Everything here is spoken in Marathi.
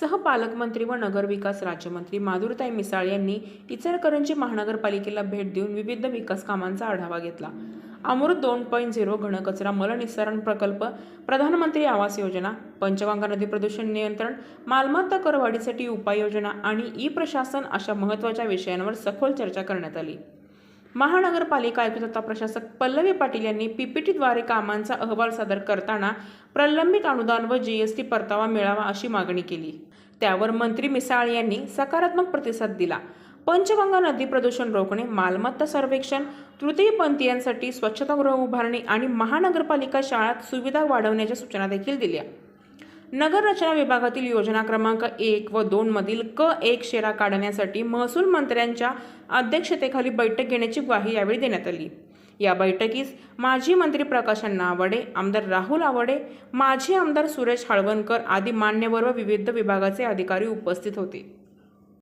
सहपालकमंत्री व नगरविकास राज्यमंत्री माधुरताई मिसाळ यांनी इचलकरंजी महानगरपालिकेला भेट देऊन विविध विकास कामांचा आढावा घेतला. अमृत दोन पॉईंट झिरो घनकचरा मलनिस्सारण प्रकल्प प्रधानमंत्री आवास योजना पंचगंगा नदी प्रदूषण नियंत्रण मालमत्ता करवाढीसाठी उपाययोजना आणि ई प्रशासन अशा महत्त्वाच्या विषयांवर सखोल चर्चा करण्यात आली. महानगरपालिका आयुक्त तथा प्रशासक पल्लवी पाटील यांनी पीपीटीद्वारे कामांचा अहवाल सादर करताना प्रलंबित अनुदान व जीएसटी परतावा मिळावा अशी मागणी केली. त्यावर मंत्री मिसाळ यांनी सकारात्मक प्रतिसाद दिला. पंचगंगा नदी प्रदूषण रोखणे मालमत्ता सर्वेक्षण तृतीयपंथीयांसाठी स्वच्छतागृह उभारणी आणि महानगरपालिका शाळात सुविधा वाढवण्याच्या सूचना देखील दिल्या. नगररचना विभागातील योजना क्रमांक एक व दोन मधील क एक शेरा काढण्यासाठी महसूल मंत्र्यांच्या अध्यक्षतेखाली बैठक घेण्याची ग्वाही यावेळी देण्यात आली. या बैठकीस माजी मंत्री प्रकाश अण्णा आवडे आमदार राहुल आवडे माजी आमदार सुरेश हळवणकर आदी मान्यवर व विविध विभागाचे अधिकारी उपस्थित होते.